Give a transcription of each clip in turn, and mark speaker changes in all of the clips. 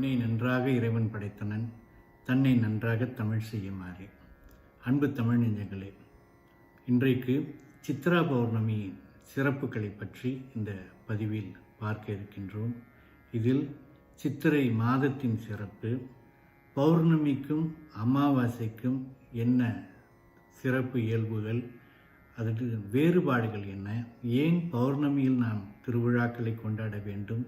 Speaker 1: என்னை நன்றாக இறைவன் படைத்தனன் தன்னை நன்றாக தமிழ் செய்யுமாறு. அன்பு தமிழ் நெஞ்சங்களே இன்றைக்கு சித்ரா பௌர்ணமியின் சிறப்புகளை பற்றி இந்த பதிவில் பார்க்க இருக்கின்றோம். இதில் சித்திரை மாதத்தின் சிறப்பு பௌர்ணமிக்கும் அமாவாசைக்கும் என்ன சிறப்பு இயல்புகள் அதற்கு வேறுபாடுகள் என்ன ஏன் பௌர்ணமியில் நாம் திருவிழாக்களை கொண்டாட வேண்டும்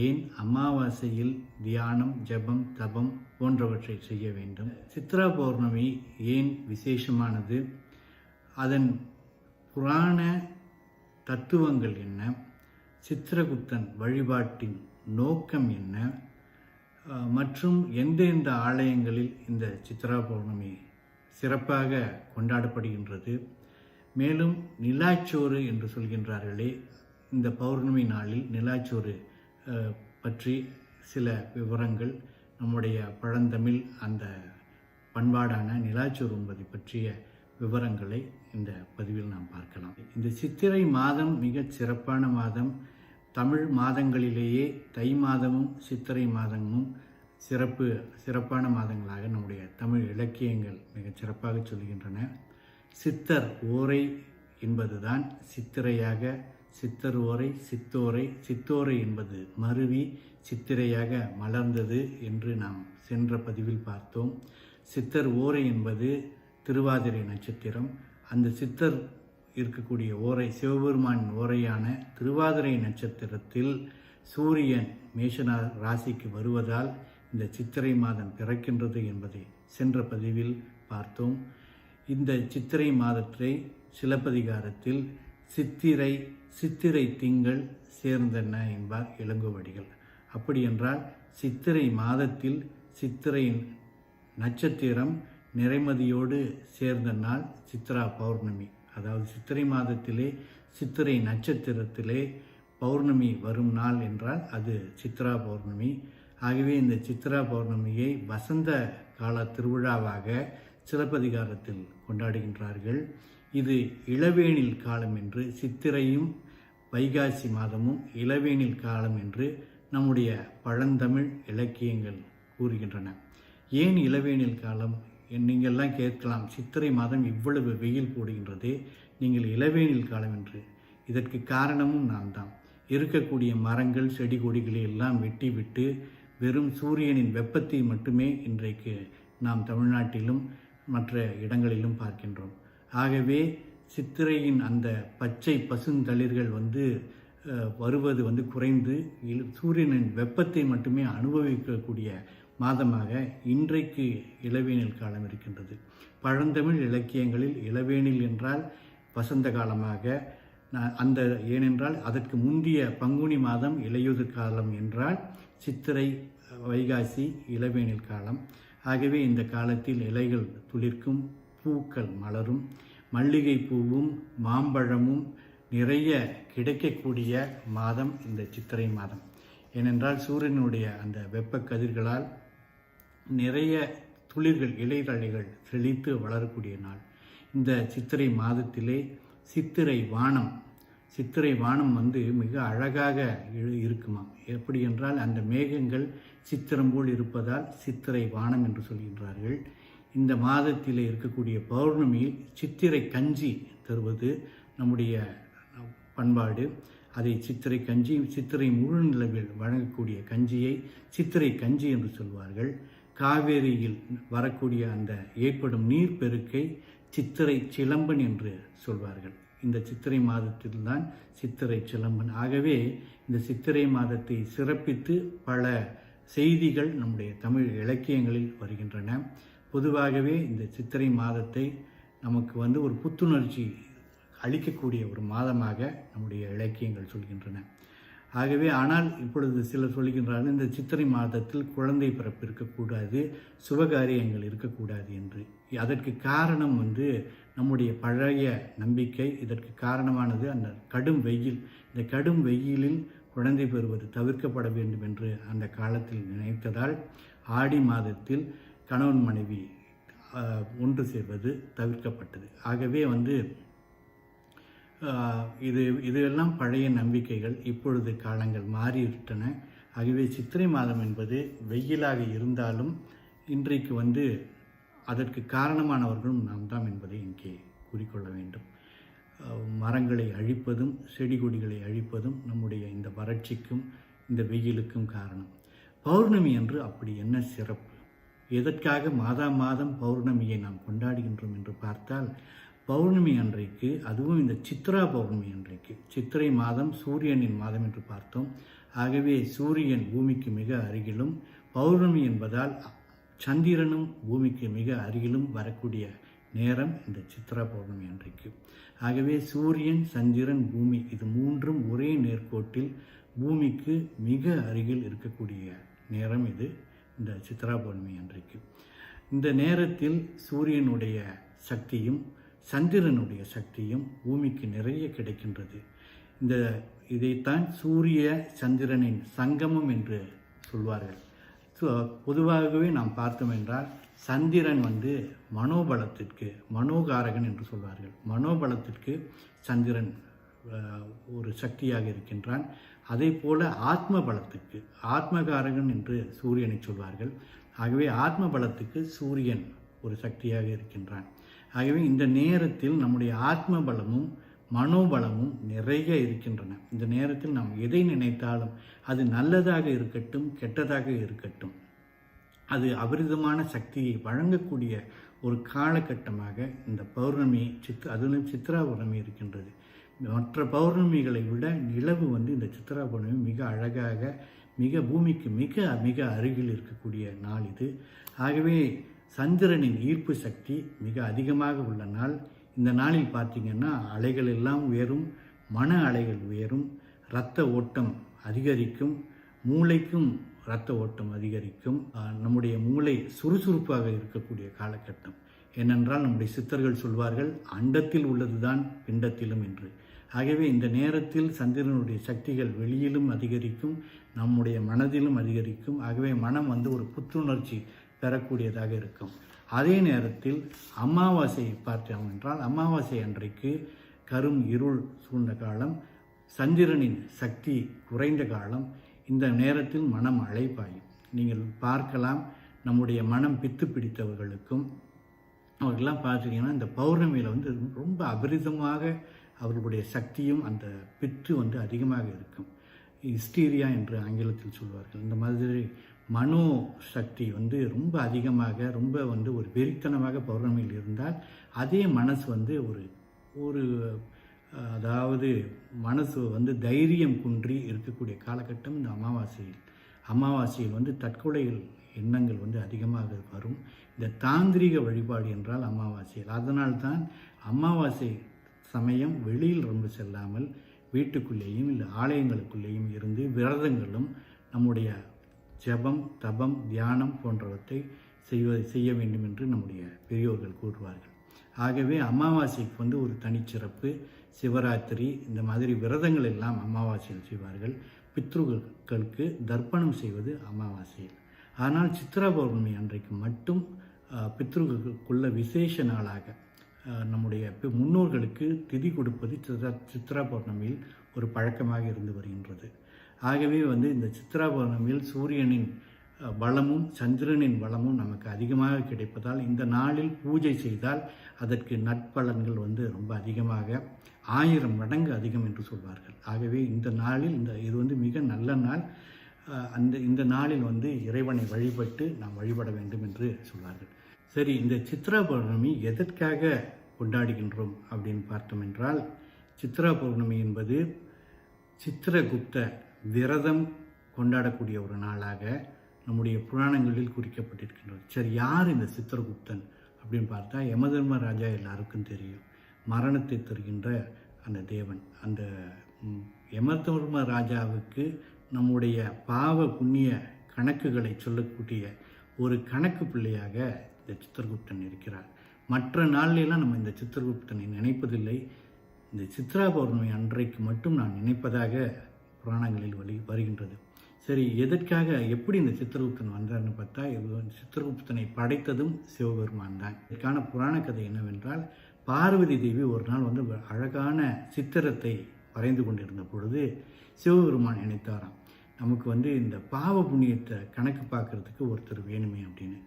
Speaker 1: ஏன் அமாவாசையில் தியானம் ஜெபம் தபம் போன்றவற்றை செய்ய வேண்டும்? சித்ரா பௌர்ணமி ஏன் விசேஷமானது? அதன் புராண தத்துவங்கள் என்ன? சித்திரகுப்தன் வழிபாட்டின் நோக்கம் என்ன? மற்றும் எந்தெந்த ஆலயங்களில் இந்த சித்ரா பௌர்ணமி சிறப்பாக கொண்டாடப்படுகின்றது? மேலும் நிலாச்சோறு என்று சொல்கின்றார்களே இந்த பௌர்ணமி நாளில் நிலாச்சோறு பற்றி சில விவரங்கள் நம்முடைய பழந்தமிழ் அந்த பண்பாடான நிலாச்சோறு பற்றிய விவரங்களை இந்த பதிவில் நாம் பார்க்கலாம். இந்த சித்திரை மாதம் மிகச் சிறப்பான மாதம். தமிழ் மாதங்களிலேயே தை மாதமும் சித்திரை மாதமும் சிறப்பு சிறப்பான மாதங்களாக நம்முடைய தமிழ் இலக்கியங்கள் மிகச் சிறப்பாக சொல்கின்றன சித்தர் ஓரை என்பதுதான் சித்திரையாக சித்தர் ஓரை சித்தோரை சித்தோரை என்பது மருவி சித்திரையாக மலர்ந்தது என்று நாம் சென்ற பதிவில் பார்த்தோம். சித்தர் ஓரை என்பது திருவாதிரை நட்சத்திரம். அந்த சித்தர் இருக்கக்கூடிய ஓரை சிவபெருமானின் ஓரையான திருவாதிரை நட்சத்திரத்தில் சூரியன் மேஷனா ராசிக்கு வருவதால் இந்த சித்திரை மாதம் பிறக்கின்றது என்பதை சென்ற பதிவில் பார்த்தோம். இந்த சித்திரை மாதத்தை சிலப்பதிகாரத்தில் சித்திரை சித்திரை திங்கள் சேர்ந்தன என்பார் இளங்கோவடிகள். அப்படியென்றால் சித்திரை மாதத்தில் சித்திரையின் நட்சத்திரம் நிறைமதியோடு சேர்ந்த நாள் சித்ரா பௌர்ணமி. அதாவது சித்திரை மாதத்திலே சித்திரை நட்சத்திரத்திலே பௌர்ணமி வரும் நாள் என்றால் அது சித்ரா பௌர்ணமி. ஆகவே இந்த சித்ரா பௌர்ணமியை வசந்த கால திருவிழாவாக சிலப்பதிகாரத்தில் கொண்டாடுகின்றார்கள். இது இளவேனில் காலம் என்று சித்திரையும் வைகாசி மாதமும் இளவேனில் காலம் என்று நம்முடைய பழந்தமிழ் இலக்கியங்கள் கூறுகின்றன. ஏன் இளவேனில் காலம்? நீங்கள்லாம் கேட்கலாம். சித்திரை மாதம் இவ்வளவு வெயில் போடுகின்றதே நீங்கள் இளவேனில் காலம் என்று. இதற்கு காரணமும் நான் தான். இருக்கக்கூடிய மரங்கள் செடி கொடிகளை எல்லாம் வெட்டி விட்டு வெறும் சூரியனின் வெப்பத்தை மட்டுமே இன்றைக்கு நாம் தமிழ்நாட்டிலும் மற்ற இடங்களிலும் பார்க்கின்றோம். ஆகவே சித்திரையின் அந்த பச்சை பசுந்தளிர்கள் வந்து வருவது வந்து குறைந்து சூரியனின் வெப்பத்தை மட்டுமே அனுபவிக்கக்கூடிய மாதமாக இன்றைக்கு இளவேனில் காலம் இருக்கின்றது. பழந்தமிழ் இலக்கியங்களில் இளவேனில் என்றால் வசந்த காலமாக அந்த ஏனென்றால் அதற்கு முந்தைய பங்குனி மாதம் இலையுதிர் காலம் என்றால் சித்திரை வைகாசி இளவேனில் காலம். ஆகவே இந்த காலத்தில் இலைகள் துளிர்க்கும் பூக்கள் மலரும் மல்லிகை பூவும் மாம்பழமும் நிறைய கிடைக்கக்கூடிய மாதம் இந்த சித்திரை மாதம். ஏனென்றால் சூரியனுடைய அந்த வெப்ப கதிர்களால் நிறைய துளிர்கள் இலைதழைகள் செழித்து வளரக்கூடிய நாள். இந்த சித்திரை மாதத்திலே சித்திரை வானம் சித்திரை வானம் வந்து மிக அழகாக இரு- இருக்குமாம். எப்படி என்றால் அந்த மேகங்கள் சித்திரம் போல் இருப்பதால் சித்திரை வானம் என்று சொல்கின்றார்கள். இந்த மாதத்தில் இருக்கக்கூடிய பௌர்ணமியில் சித்திரை கஞ்சி தருவது நம்முடைய பண்பாடு. அதை சித்திரை கஞ்சி சித்திரை முழு நிலவில் வழங்கக்கூடிய கஞ்சியை சித்திரை கஞ்சி என்று சொல்வார்கள். காவேரியில் வரக்கூடிய அந்த ஏற்படும் நீர்ப்பெருக்கை சித்திரை சிலம்பன் என்று சொல்வார்கள். இந்த சித்திரை மாதத்தில்தான் சித்திரை சிலம்பன். ஆகவே இந்த சித்திரை மாதத்தை சிறப்பித்து பல செய்திகள் நம்முடைய தமிழ் இலக்கியங்களில் வருகின்றன. பொதுவாகவே இந்த சித்திரை மாதத்தை நமக்கு வந்து ஒரு புத்துணர்ச்சி அளிக்கக்கூடிய ஒரு மாதமாக நம்முடைய இலக்கியங்கள் சொல்கின்றன. ஆகவே ஆனால் இப்பொழுது சிலர் சொல்கின்றார்கள் இந்த சித்திரை மாதத்தில் குழந்தை பிறப்பு இருக்கக்கூடாது சுபகாரியங்கள் இருக்கக்கூடாது என்று. அதற்கு காரணம் வந்து நம்முடைய பழைய நம்பிக்கை இதற்கு காரணமானது அந்த கடும் வெயில். இந்த கடும் வெயிலில் குழந்தை பெறுவது தவிர்க்கப்பட வேண்டும் என்று அந்த காலத்தில் நினைத்ததால் ஆடி மாதத்தில் கணவன் மனைவி ஒன்று சேர்வது தவிர்க்கப்பட்டது. ஆகவே வந்து இது இது எல்லாம் பழைய நம்பிக்கைகள் இப்பொழுது காலங்கள் மாறிவிட்டன. ஆகவே சித்திரை மாதம் என்பது வெயிலாக இருந்தாலும் இன்றைக்கு வந்து அதற்கு காரணமானவர்களும் நாம் தான் என்பதை இங்கே கூறிக்கொள்ள வேண்டும். மரங்களை அழிப்பதும் செடி கொடிகளை அழிப்பதும் நம்முடைய இந்த வறட்சிக்கும் இந்த வெயிலுக்கும் காரணம். பௌர்ணமி என்று அப்படி என்ன சிறப்பு? எதற்காக மாதா மாதம் பௌர்ணமியை நாம் கொண்டாடுகின்றோம் என்று பார்த்தால் பௌர்ணமி அன்றைக்கு அதுவும் இந்த சித்ரா பௌர்ணமி அன்றைக்கு. சித்திரை மாதம் சூரியனின் மாதம் என்று பார்த்தோம். ஆகவே சூரியன் பூமிக்கு மிக அருகிலும் பௌர்ணமி என்பதால் சந்திரனும் பூமிக்கு மிக அருகிலும் வரக்கூடிய நேரம் இந்த சித்ரா பௌர்ணமி அன்றைக்கு. ஆகவே சூரியன் சந்திரன் பூமி இது மூன்றும் ஒரே நேர்கோட்டில் பூமிக்கு மிக அருகில் இருக்கக்கூடிய நேரம் இது. இந்த சித்ரா பௌர்ணமி அன்றைக்கு. இந்த நேரத்தில் சூரியனுடைய சக்தியும் சந்திரனுடைய சக்தியும் பூமிக்கு நிறைய கிடைக்கின்றது. இந்த இதைத்தான் சூரிய சந்திரனின் சங்கமம் என்று சொல்வார்கள். ஸோ பொதுவாகவே நாம் பார்த்தோம் என்றால் சந்திரன் வந்து மனோபலத்திற்கு மனோகாரகன் என்று சொல்வார்கள். மனோபலத்திற்கு சந்திரன் ஒரு சக்தியாக இருக்கின்றான். அதே போல ஆத்ம பலத்துக்கு ஆத்மகாரகன் என்று சூரியனை சொல்வார்கள். ஆகவே ஆத்ம பலத்துக்கு சூரியன் ஒரு சக்தியாக இருக்கின்றான். ஆகவே இந்த நேரத்தில் நம்முடைய ஆத்ம பலமும் மனோபலமும் நிறைய இருக்கின்றன. இந்த நேரத்தில் நாம் எதை நினைத்தாலும் அது நல்லதாக இருக்கட்டும் கெட்டதாக இருக்கட்டும் அது அபரிதமான சக்தியை வழங்கக்கூடிய ஒரு காலகட்டமாக இந்த பௌர்ணமி சித் அதிலும் சித்ரா பௌர்ணமி இருக்கின்றது. மற்ற பௌர்ணமிகளை விட நிலவு வந்து இந்த சித்ரா பௌர்ணமி மிக அழகாக மிக பூமிக்கு மிக மிக அருகில் இருக்கக்கூடிய நாள் இது. ஆகவே சந்திரனின் ஈர்ப்பு சக்தி மிக அதிகமாக உள்ள நாள். இந்த நாளில் பார்த்தீங்கன்னா அலைகள் எல்லாம் உயரும் மன அலைகள் உயரும் இரத்த ஓட்டம் அதிகரிக்கும் மூளைக்கும் இரத்த ஓட்டம் அதிகரிக்கும். நம்முடைய மூளை சுறுசுறுப்பாக இருக்கக்கூடிய காலகட்டம். ஏனென்றால் நம்முடைய சித்தர்கள் சொல்வார்கள் அண்டத்தில் உள்ளதுதான் பிண்டத்திலும் என்று. ஆகவே இந்த நேரத்தில் சந்திரனுடைய சக்திகள் வெளியிலும் அதிகரிக்கும் நம்முடைய மனதிலும் அதிகரிக்கும். ஆகவே மனம் வந்து ஒரு புத்துணர்ச்சி பெறக்கூடியதாக இருக்கும். அதே நேரத்தில் அமாவாசையை பார்த்தோம் என்றால் அமாவாசை அன்றைக்கு கரும் இருள் சூழ்ந்த காலம் சந்திரனின் சக்தி குறைந்த காலம் இந்த நேரத்தில் மனம் அழைப்பாயும் நீங்கள் பார்க்கலாம் நம்முடைய மனம் பித்து பிடித்தவர்களுக்கும் அவர்கள்லாம் பார்த்தீங்கன்னா இந்த பௌர்ணமியில் வந்து ரொம்ப அபரிதமாக அவர்களுடைய சக்தியும் அந்த பித்து வந்து அதிகமாக இருக்கும். ஹிஸ்டீரியா என்று ஆங்கிலத்தில் சொல்வார்கள். இந்த மாதிரி மனோ சக்தி வந்து ரொம்ப அதிகமாக ரொம்ப வந்து ஒரு வெறித்தனமாக பௌர்ணமியில் இருந்தால் அதே மனசு வந்து ஒரு ஒரு அதாவது மனசு வந்து தைரியம் குன்றி இருக்கக்கூடிய காலகட்டம் இந்த அமாவாசையில். அமாவாசையில் வந்து தற்கொலைகள் எண்ணங்கள் வந்து அதிகமாக வரும். இந்த தாந்திரிக வழிபாடு என்றால் அமாவாசையில். அதனால்தான் அமாவாசை சமயம் வெளியில் ரொம்ப செல்லாமல் வீட்டுக்குள்ளேயும் இல்லை ஆலயங்களுக்குள்ளேயும் இருந்து விரதங்களும் நம்முடைய ஜெபம் தபம் தியானம் போன்றவற்றை செய்வ செய்ய வேண்டும் என்று நம்முடைய பெரியோர்கள் கூறுவார்கள். ஆகவே அமாவாசைக்கு வந்து ஒரு தனிச்சிறப்பு சிவராத்திரி இந்த மாதிரி விரதங்கள் எல்லாம் அமாவாசையில் செய்வார்கள். பித்ருக்களுக்கு தர்ப்பணம் செய்வது அமாவாசையில். ஆனால் சித்ரா பௌர்ணமி அன்றைக்கு மட்டும் அஹ், பித்ருக்களுக்குள்ள விசேஷ நாளாக நம்முடைய முன்னோர்களுக்கு திதி கொடுப்பது சித்ரா சித்ரா பௌர்ணமியில் ஒரு பழக்கமாக இருந்து வருகின்றது. ஆகவே வந்து இந்த சித்ரா பௌர்ணமியில் சூரியனின் வளமும் சந்திரனின் வளமும் நமக்கு அதிகமாக கிடைப்பதால் இந்த நாளில் பூஜை செய்தால் அதற்கு நட்பலன்கள் வந்து ரொம்ப அதிகமாக ஆயிரம் மடங்கு அதிகம் என்று சொல்வார்கள். ஆகவே இந்த நாளில் இந்த இது வந்து மிக நல்ல நாள். அந்த இந்த நாளில் வந்து இறைவனை வழிபட்டு நாம் வழிபட வேண்டும் என்று சொல்வார்கள். சரி இந்த சித்ரா பௌர்ணமி எதற்காக கொண்டாடுகின்றோம் அப்படின்னு பார்த்தோம் என்றால் சித்ரா பௌர்ணமி என்பது சித்திரகுப்த விரதம் கொண்டாடக்கூடிய ஒரு நாளாக நம்முடைய புராணங்களில் குறிக்கப்பட்டிருக்கின்றது. சரி யார் இந்த சித்திரகுப்தன் அப்படின்னு பார்த்தா யமதர்ம ராஜா எல்லாருக்கும் தெரியும். மரணத்தை தருகின்ற அந்த தேவன் அந்த யமதர்ம ராஜாவுக்கு நம்முடைய பாவ புண்ணிய கணக்குகளை சொல்லக்கூடிய ஒரு கணக்கு பிள்ளையாக இந்த சித்திரகுப்தன் இருக்கிறார். மற்ற நாளிலெல்லாம் நம்ம இந்த சித்திரகுப்தனை நினைப்பதில்லை. இந்த சித்ரா பௌர்ணமி அன்றைக்கு மட்டும் நான் நினைப்பதாக புராணங்களில் வழி வருகின்றது. சரி எதற்காக எப்படி இந்த சித்திரகுப்தன் வந்தார்னு பார்த்தா சித்திரகுப்தனை படைத்ததும் சிவபெருமான் தான். இதற்கான புராண கதை என்னவென்றால் பார்வதி தேவி ஒரு நாள் வந்து அழகான சித்திரத்தை வரைந்து கொண்டிருந்த பொழுது சிவபெருமான் நினைத்தாராம். நமக்கு வந்து இந்த பாவ புண்ணியத்தை கணக்கு பார்க்கறதுக்கு ஒருத்தர் வேணுமே அப்படின்னு.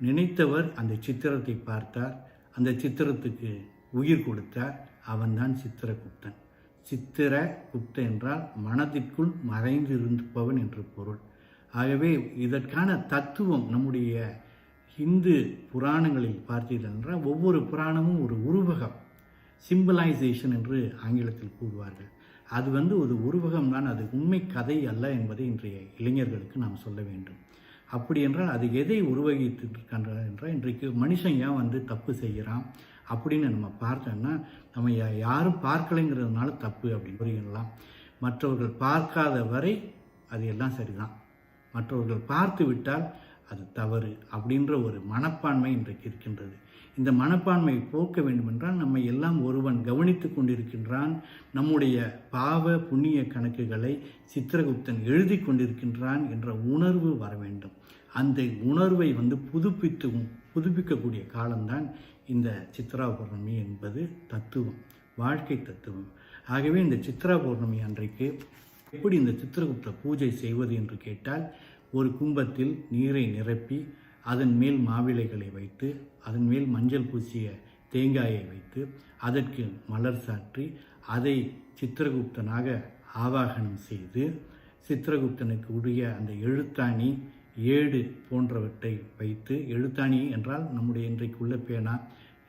Speaker 1: நினைத்தவர் அந்த சித்திரத்தை பார்த்தார். அந்த சித்திரத்துக்கு உயிர் கொடுத்தார். அவன்தான் சித்திரகுப்தன். சித்திர குப்த என்றால் மனதிற்குள் மறைந்து இருந்துப்பவன் என்று பொருள். ஆகவே இதற்கான தத்துவம் நம்முடைய இந்து புராணங்களில் பார்த்தீர்கள் என்றால் ஒவ்வொரு புராணமும் ஒரு உருவகம் சிம்பிளைசேஷன் என்று ஆங்கிலத்தில் கூறுவார்கள். அது வந்து ஒரு உருவகம் தான். அது உண்மை கதை அல்ல என்பதை இன்றைய இளைஞர்களுக்கு நாம் சொல்ல வேண்டும். அப்படி என்றால் அது எதை உருவகித்து இருக்கின்றது என்றால் இன்றைக்கு மனுஷன் ஏன் வந்து தப்பு செய்கிறான் அப்படின்னு நம்ம பார்த்தோன்னா நம்ம யாரும் பார்க்கலைங்கிறதுனால தப்பு அப்படின்னு புரியுங்களா மற்றவர்கள் பார்க்காத வரை அது எல்லாம் சரிதான். மற்றவர்கள் பார்த்து விட்டால் அது தவறு அப்படின்ற ஒரு மனப்பான்மை இன்றைக்கு இருக்கின்றது. இந்த மனப்பான்மையை போக்க வேண்டுமென்றால் நம்ம எல்லாம் ஒருவன் கவனித்து கொண்டிருக்கின்றான். நம்முடைய பாவ புண்ணிய கணக்குகளை சித்திரகுப்தன் எழுதி கொண்டிருக்கின்றான் என்ற உணர்வு வர வேண்டும். அந்த உணர்வை வந்து புதுப்பித்து புதுப்பிக்கக்கூடிய காலம்தான் இந்த சித்ரா பௌர்ணமி என்பது தத்துவம் வாழ்க்கை தத்துவம். ஆகவே இந்த சித்ரா பௌர்ணமி அன்றைக்கு எப்படி இந்த சித்திரகுப்த பூஜை செய்வது என்று கேட்டால் ஒரு கும்பத்தில் நீரை நிரப்பி அதன் மேல் மாவிளைகளை வைத்து அதன் மேல் மஞ்சள் பூசிய தேங்காயை வைத்து அதற்கு மலர் சாற்றி அதை சித்திரகுப்தனாக ஆவாகனம் செய்து சித்திரகுப்தனுக்கு உரிய அந்த எழுத்தாணி ஏடு போன்றவற்றை வைத்து எழுத்தாணி என்றால் நம்முடைய இன்றைக்குள்ள பேனா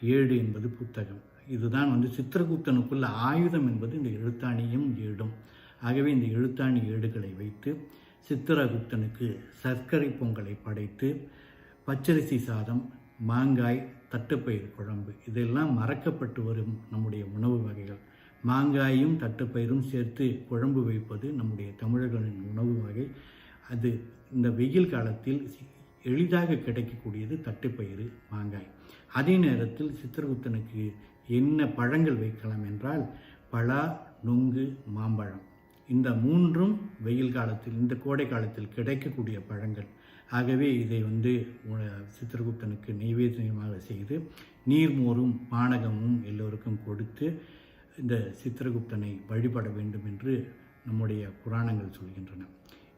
Speaker 1: ஏடு என்பது புத்தகம். இதுதான் வந்து சித்திரகுப்தனுக்குள்ள ஆயுதம் என்பது இந்த எழுத்தாணியும் ஏடும். ஆகவே இந்த எழுத்தாணி ஏடுகளை வைத்து சித்திரகுப்தனுக்கு சர்க்கரை பொங்கலை படைத்து பச்சரிசி சாதம் மாங்காய் தட்டுப்பயிர் குழம்பு இதெல்லாம் மறக்கப்பட்டு வரும் நம்முடைய உணவு வகைகள். மாங்காயும் தட்டுப்பயிரும் சேர்த்து குழம்பு வைப்பது நம்முடைய தமிழர்களின் உணவு வகை. அது இந்த வெயில் காலத்தில் எளிதாக கிடைக்கக்கூடியது தட்டுப்பயிறு மாங்காய். அதே நேரத்தில் சித்திரகுப்தனுக்கு என்ன பழங்கள் வைக்கலாம் என்றால் பலா நுங்கு மாம்பழம். இந்த மூன்றும் வெயில் காலத்தில் இந்த கோடை காலத்தில் கிடைக்கக்கூடிய பழங்கள். ஆகவே இதை வந்து சித்திரகுப்தனுக்கு நைவேத்தியமாக செய்து நீர்மோரும் பானகமும் எல்லோருக்கும் கொடுத்து இந்த சித்திரகுப்தனை வழிபட வேண்டும் என்று நம்முடைய புராணங்கள் சொல்கின்றன.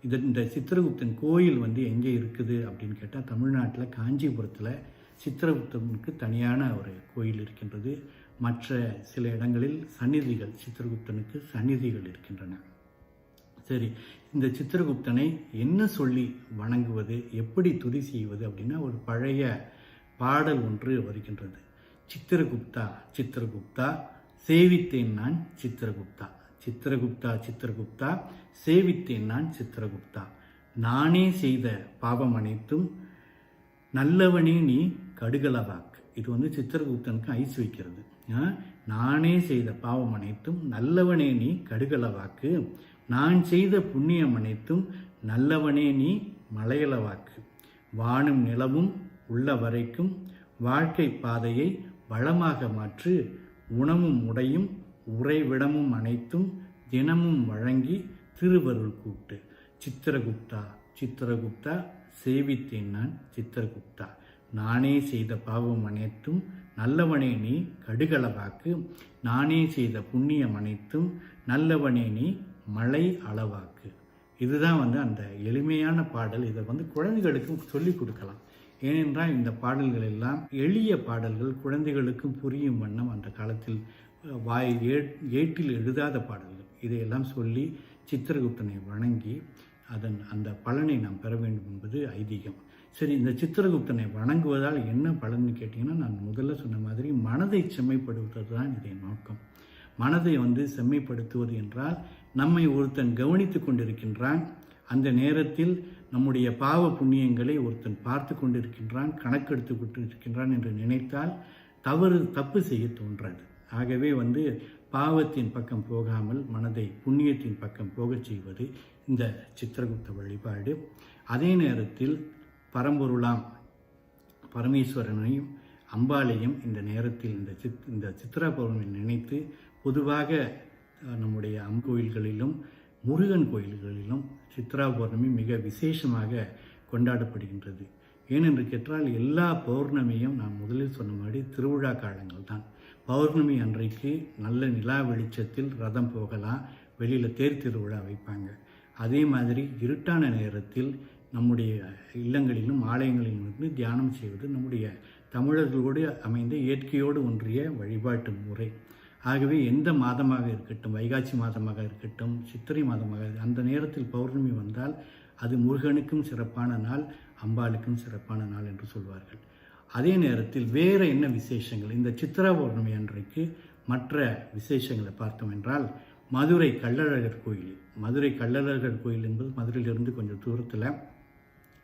Speaker 1: இது இந்த சித்திரகுப்தன் கோயில் வந்து எங்கே இருக்குது அப்படின்னு கேட்டால் தமிழ்நாட்டில் காஞ்சிபுரத்தில் சித்திரகுப்தனுக்கு தனியான ஒரு கோயில் இருக்கின்றது. மற்ற சில இடங்களில் சந்நிதிகள் சித்திரகுப்தனுக்கு சந்நிதிகள் இருக்கின்றன. சரி இந்த சித்திரகுப்தனை என்ன சொல்லி வணங்குவது எப்படி துதி செய்வது அப்படின்னா ஒரு பழைய பாடல் ஒன்று வருகின்றது. சித்திரகுப்தா சித்திரகுப்தா சேவித்தேன் நான் சித்திரகுப்தா. சித்திரகுப்தா சித்திரகுப்தா சேவித்தேன் நான் சித்திரகுப்தா. நானே செய்த பாவம் அனைத்தும் நல்லவனே நீ கடுகளவாக்கு இது வந்து சித்திரகுப்தனுக்கு ஐஸ் வைக்கிறது. ஆ? நானே செய்த பாவம் அனைத்தும் நல்லவனே நீ கடுகளவாக்கு நான் செய்த புண்ணியம் அனைத்தும் நல்லவனே நீ மலையளவாக்கு வானும் நிலவும் உள்ள வரைக்கும் வாழ்க்கை பாதையை வளமாக மாற்று உணவும் உடையும் உறைவிடமும் அனைத்தும் தினமும் வழங்கி திருவருள் கூட்டு. சித்திரகுப்தா சித்திரகுப்தா சேவித்தேன் நான் சித்திரகுப்தா. நானே செய்த பாவம் அனைத்தும் நல்லவனே நீ கடுகளவாக்கு. நானே செய்த புண்ணியம் அனைத்தும் நல்லவனே நீ மலை அளவாக்கு. இதுதான் வந்து அந்த எளிமையான பாடல். இதை வந்து குழந்தைகளுக்கும் சொல்லிக் கொடுக்கலாம். ஏனென்றால் இந்த பாடல்கள் எல்லாம் எளிய பாடல்கள் குழந்தைகளுக்கும் புரியும் வண்ணம் அந்த காலத்தில் வாய் ஏட்டில் எழுதாத பாடல்கள். இதையெல்லாம் சொல்லி சித்திரகுப்தனை வணங்கி அதன் அந்த பலனை நாம் பெற வேண்டும் என்பது ஐதீகம். சரி இந்த சித்திரகுப்தனை வணங்குவதால் என்ன பலன்னு கேட்டிங்கன்னா நான் முதல்ல சொன்ன மாதிரி மனதை செம்மைப்படுத்துவது தான் இதன் நோக்கம். மனதை வந்து செம்மைப்படுத்துவது என்றால் நம்மை ஒருத்தன் கவனித்து கொண்டிருக்கின்றான். அந்த நேரத்தில் நம்முடைய பாவ புண்ணியங்களை ஒருத்தன் பார்த்து கொண்டிருக்கின்றான் கணக்கெடுத்து கொண்டிருக்கின்றான் என்று நினைத்தால் தவறு தப்பு செய்ய தோன்றாது. ஆகவே வந்து பாவத்தின் பக்கம் போகாமல் மனதை புண்ணியத்தின் பக்கம் போகச் செய்வது இந்த சித்திரகுப்த வழிபாடு. அதே நேரத்தில் பரம்பொருளாம் பரமேஸ்வரனையும் அம்பாளையும் இந்த நேரத்தில் இந்த சித் இந்த சித்ரா பௌர்ணமி நினைத்து பொதுவாக நம்முடைய அம் கோயில்களிலும் முருகன் கோயில்களிலும் சித்ரா பௌர்ணமி மிக விசேஷமாக கொண்டாடப்படுகின்றது. ஏனென்று கேட்டால் எல்லா பௌர்ணமியும் நான் முதலில் சொன்ன மாதிரி திருவிழா காலங்கள் தான் பௌர்ணமி அன்றைக்கு நல்ல நிலா வெளிச்சத்தில் ரதம் போகலாம். வெளியில் தேர் திருவிழா வைப்பாங்க. அதே மாதிரி இருட்டான நேரத்தில் நம்முடைய இல்லங்களிலும் ஆலயங்களிலும் இருந்து தியானம் செய்வது நம்முடைய தமிழர்களோடு அமைந்த இயற்கையோடு ஒன்றிய வழிபாட்டு முறை. ஆகவே எந்த மாதமாக இருக்கட்டும் வைகாட்சி மாதமாக இருக்கட்டும் சித்திரை மாதமாக அந்த நேரத்தில் பௌர்ணமி வந்தால் அது முருகனுக்கும் சிறப்பான நாள் அம்பாளுக்கும் சிறப்பான நாள் என்று சொல்வார்கள். அதே நேரத்தில் வேறு என்ன விசேஷங்கள்? இந்த சித்திரா பௌர்ணமி அன்றைக்கு மற்ற விசேஷங்களை பார்த்தோம் என்றால் மதுரை கள்ளழகர் கோயில். மதுரை கள்ளழகர் கோயில் என்பது மதுரையிலிருந்து கொஞ்சம் தூரத்தில்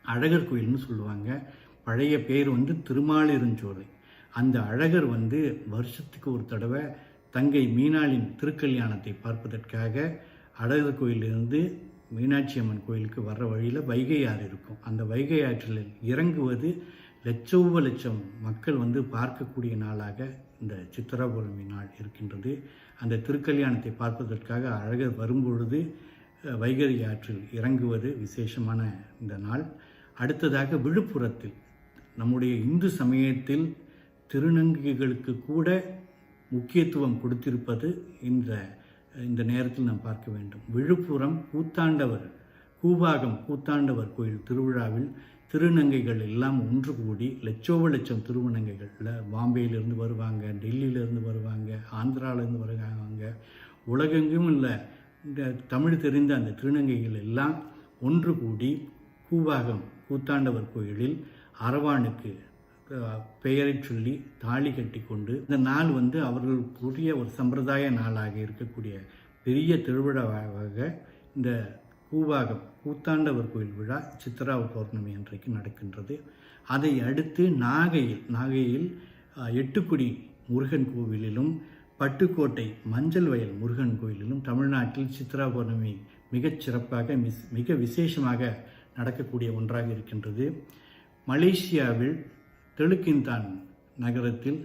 Speaker 1: அழகர் கோயில்னு சொல்லுவாங்க. பழைய பேர் வந்து திருமாலிருஞ்சோலை. அந்த அழகர் வந்து வருஷத்துக்கு ஒரு தடவை தங்கை மீனாளின் திருக்கல்யாணத்தை பார்ப்பதற்காக அழகர் கோயிலிருந்து மீனாட்சி அம்மன் கோயிலுக்கு வர்ற வழியில் வைகை ஆறு இருக்கும். அந்த வைகை ஆற்றில் இறங்குவது லட்சோப லட்சம் மக்கள் வந்து பார்க்கக்கூடிய நாளாக இந்த சித்திரா பௌர்ணமி நாள் இருக்கின்றது. அந்த திருக்கல்யாணத்தை பார்ப்பதற்காக அழகர் வரும்பொழுது வைகரி ஆற்றில் இறங்குவது விசேஷமான இந்த நாள். அடுத்ததாக விழுப்புரத்தில் நம்முடைய இந்து சமயத்தில் திருநங்கைகளுக்கு கூட முக்கியத்துவம் கொடுத்திருப்பது இந்த இந்த நேரத்தில் நாம் பார்க்க வேண்டும். விழுப்புரம் கூத்தாண்டவர் கூவாகம் கூத்தாண்டவர் கோயில் திருவிழாவில் திருநங்கைகள் எல்லாம் ஒன்று கூடி லட்சோப லட்சம் திருவணங்கைகளில் பாம்பேயிலேருந்து வருவாங்க டெல்லியிலேருந்து வருவாங்க ஆந்திராவிலேருந்து வருவாங்க. உலகெங்கும் இல்லை இந்த தமிழ் தெரிந்த அந்த திருநங்கைகள் எல்லாம் ஒன்று கூடி கூவாகம் கூத்தாண்டவர் கோயிலில் அரவானுக்கு பெயரை பெயரைச் சொல்லி தாலி கட்டி கொண்டு இந்த நாள் வந்து அவர்களுக்குரிய ஒரு சம்பிரதாய நாளாக இருக்கக்கூடிய பெரிய திருவிழாவாக இந்த பூவாகம் கூத்தாண்டவர் கோயில் விழா சித்ரா பௌர்ணமி அன்றைக்கு நடக்கின்றது. அதை அடுத்து நாகையில் நாகையில் எட்டுக்குடி முருகன் கோவிலிலும் பட்டுக்கோட்டை மஞ்சள் வயல் முருகன் கோயிலிலும் தமிழ்நாட்டில் சித்ரா பௌர்ணமி மிகச் சிறப்பாக மிஸ் மிக விசேஷமாக நடக்கக்கூடிய ஒன்றாக இருக்கின்றது. மலேசியாவில் தெலுக்கின்தான் நகரத்தில்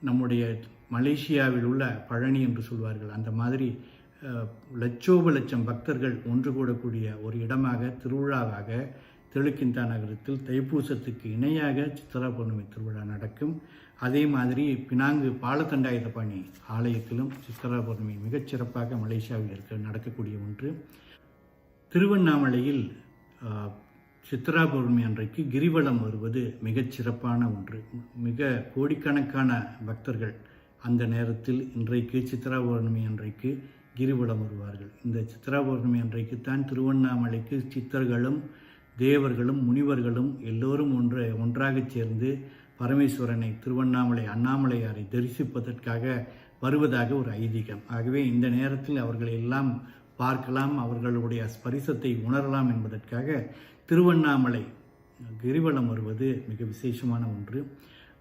Speaker 1: நம்முடைய மலேசியாவில் உள்ள பழனி என்று சொல்வார்கள். அந்த மாதிரி லட்சோப லட்சம் பக்தர்கள் ஒன்று கூடக்கூடிய ஒரு இடமாக திருவிழாவாக தெலுக்கிந்தா நகரத்தில் தைப்பூசத்துக்கு இணையாக சித்திரா பௌர்ணமி திருவிழா நடக்கும். அதே மாதிரி பினாங்கு பாலத்தண்டாயுதபாணி ஆலயத்திலும் சித்திரா பௌர்ணமி மிகச்சிறப்பாக மலேசியாவில் இருக்க நடக்கக்கூடிய ஒன்று. திருவண்ணாமலையில் ஆஹ், சித்ரா பௌர்ணமி அன்றைக்கு கிரிவலம் வருவது மிகச் சிறப்பான ஒன்று. மிக கோடிக்கணக்கான பக்தர்கள் அந்த நேரத்தில் இன்றைக்கு சித்ரா பௌர்ணமி அன்றைக்கு கிரிவலம் வருவார்கள். இந்த சித்ரா பௌர்ணமி அன்றைக்கு தான் திருவண்ணாமலைக்கு சித்தர்களும் தேவர்களும் முனிவர்களும் எல்லோரும் ஒன்று ஒன்றாகச் சேர்ந்து பரமேஸ்வரனை திருவண்ணாமலை அண்ணாமலையாரை தரிசிப்பதற்காக வருவதாக ஒரு ஐதீகம். ஆகவே இந்த நேரத்தில் அவர்களை எல்லாம் பார்க்கலாம் அவர்களுடைய ஸ்பரிசத்தை உணரலாம் என்பதற்காக திருவண்ணாமலை கிரிவலம் வருவது மிக விசேஷமான ஒன்று.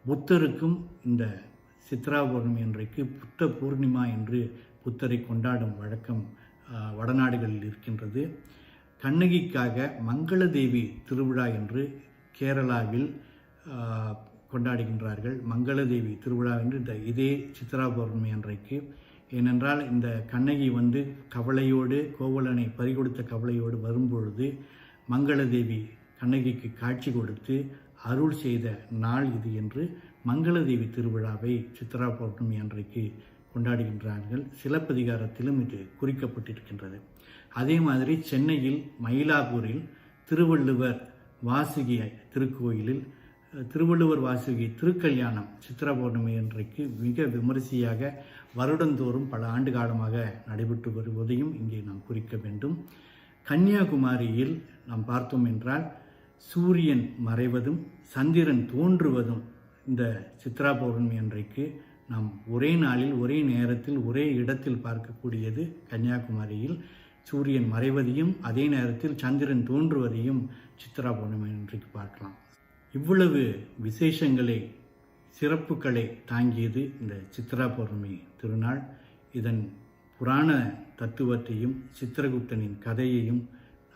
Speaker 1: புத்தருக்கும் இந்த சித்ரா பௌர்ணமி அன்றைக்கு புத்த பூர்ணிமா என்று புத்தரை கொண்டாடும் வழக்கம் வடநாடுகளில் இருக்கின்றது. கண்ணகிக்காக மங்களதேவி திருவிழா என்று கேரளாவில் கொண்டாடுகின்றார்கள். மங்களதேவி திருவிழா என்று இந்த இதே சித்ரா பௌர்ணமி அன்றைக்கு. ஏனென்றால் இந்த கண்ணகி வந்து கவலையோடு கோவலனை பறிகொடுத்த கவலையோடு வரும்பொழுது மங்களதேவி கண்ணகிக்கு காட்சி கொடுத்து அருள் செய்த நாள் இது என்று மங்களதேவி திருவிழாவை சித்ரா பௌர்ணமி அன்றைக்கு கொண்டாடுகின்றார்கள். சிலப்பதிகாரத்திலும் இது குறிக்கப்பட்டிருக்கின்றது. அதே மாதிரி சென்னையில் மயிலாப்பூரில் திருவள்ளுவர் வாசுகி திருக்கோயிலில் திருவள்ளுவர் வாசுகி திருக்கல்யாணம் சித்திர பௌர்ணமி அன்றைக்கு மிக விமரிசையாக வருடந்தோறும் பல ஆண்டு காலமாக நடைபெற்று வருவதையும் இங்கே நாம் குறிக்க வேண்டும். கன்னியாகுமரியில் நாம் பார்த்தோம் என்றால் சூரியன் மறைவதும் சந்திரன் தோன்றுவதும் இந்த சித்ரா பௌர்ணமி அன்றைக்கு நாம் ஒரே நாளில் ஒரே நேரத்தில் ஒரே இடத்தில் பார்க்கக்கூடியது கன்னியாகுமரியில் சூரியன் மறைவதையும் அதே நேரத்தில் சந்திரன் தோன்றுவதையும் சித்ரா பௌர்ணமி இன்றைக்கு பார்க்கலாம். இவ்வளவு விசேஷங்களை சிறப்புகளை தாங்கியது இந்த சித்ரா பௌர்ணமி திருநாள். இதன் புராண தத்துவத்தையும் சித்திரகுப்தனின் கதையையும்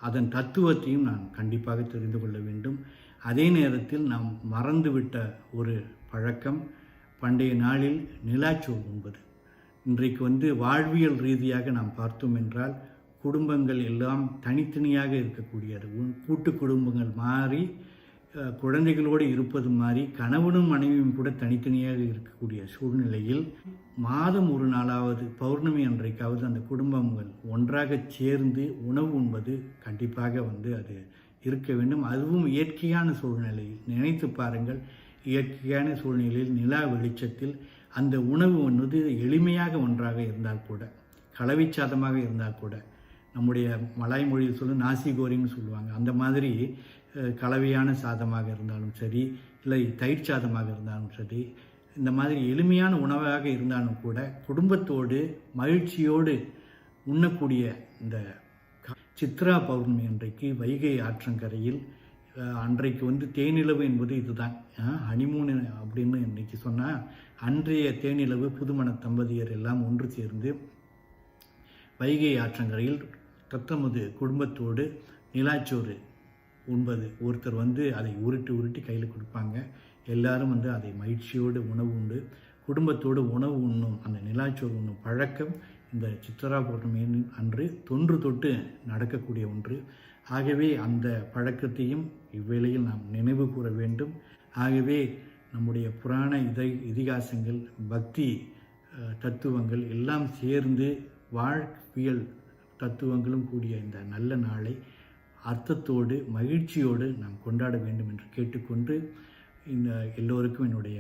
Speaker 1: அதன் தத்துவத்தையும் நான் கண்டிப்பாக தெரிந்து கொள்ள வேண்டும். அதே நேரத்தில் நாம் மறந்துவிட்ட ஒரு பழக்கம் பண்டைய நாளில் நிலாச்சோறு உண்பது இன்றைக்கு வந்து வாழ்வியல் ரீதியாக நாம் பார்த்தோம் என்றால் குடும்பங்கள் எல்லாம் தனித்தனியாக இருக்கக்கூடியது. உ- கூட்டு குடும்பங்கள் மாறி குழந்தைகளோடு இருப்பது மாதிரி கணவனும் மனைவியும் கூட தனித்தனியாக இருக்கக்கூடிய சூழ்நிலையில் மாதம் ஒரு நாளாவது பௌர்ணமி அன்றைக்காவது அந்த குடும்பங்கள் ஒன்றாக சேர்ந்து உணவு உண்பது கண்டிப்பாக வந்து அது இருக்க வேண்டும். அதுவும் இயற்கையான சூழ்நிலையில். நினைத்து பாருங்கள் இயற்கையான சூழ்நிலையில் நிலா வெளிச்சத்தில் அந்த உணவு என்பது எளிமையாக ஒன்றாக இருந்தால் கூட கலவை சாதமாக இருந்தால் கூட நம்முடைய மலாய் மொழியில் சொல்லும் நாசி கோரின்னு சொல்லுவாங்க. அந்த மாதிரி கலவையான சாதமாக இருந்தாலும் சரி இல்லை தயிர் சாதமாக இருந்தாலும் சரி இந்த மாதிரி எளிமையான உணவாக இருந்தாலும் கூட குடும்பத்தோடு மகிழ்ச்சியோடு உண்ணக்கூடிய இந்த சித்ரா பௌர்ணமி அன்றைக்கு வைகை ஆற்றங்கரையில் அன்றைக்கு வந்து தேனிலவு என்பது இதுதான். ஹனிமூன் அப்படின்னு இன்னைக்கு சொன்னால் அன்றைய தேனிலவு புதுமண தம்பதியர் எல்லாம் ஒன்று சேர்ந்து வைகை ஆற்றங்கரையில் தத்தமது குடும்பத்தோடு நிலாச்சோறு உண்பது. ஒருத்தர் வந்து அதை உருட்டி உருட்டி கையில் கொடுப்பாங்க. எல்லாரும் வந்து அதை மகிழ்ச்சியோடு உணவு உண்டு. குடும்பத்தோடு உணவு உண்ணும். அந்த நிலாச்சோறு உண்ணும் பழக்கம் இந்த சித்ரா பௌர்ணமியின் அன்று தொன்று தொட்டு நடக்கக்கூடிய ஒன்று. ஆகவே அந்த பழக்கத்தையும் இவ்வேளையில் நாம் நினைவு கூற வேண்டும். ஆகவே நம்முடைய புராண இதை இதிகாசங்கள் பக்தி தத்துவங்கள் எல்லாம் சேர்ந்து வாழ்வியல் தத்துவங்களும் கூடிய இந்த நல்ல நாளை அர்த்தத்தோடு மகிழ்ச்சியோடு நாம் கொண்டாட வேண்டும் என்று கேட்டுக்கொண்டு இந்த எல்லோருக்கும் என்னுடைய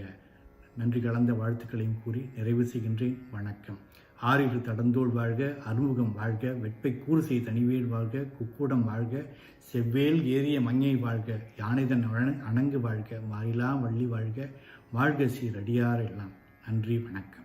Speaker 1: நன்றி கலந்த வாழ்த்துக்களையும் கூறி நிறைவு செய்கின்றேன். வணக்கம். ஆறிரு தடந்தோள் வாழ்க அறுமுகம் வாழ்க வெட்பை கூறுசை தனிவேல் வாழ்க குக்கூடம் வாழ்க செவ்வேல் ஏறிய மங்கை வாழ்க யானைதன் அணங்கு வாழ்க மாறிலா வள்ளி வாழ்க வாழ்க சீரடியார் எல்லாம் நன்றி வணக்கம்.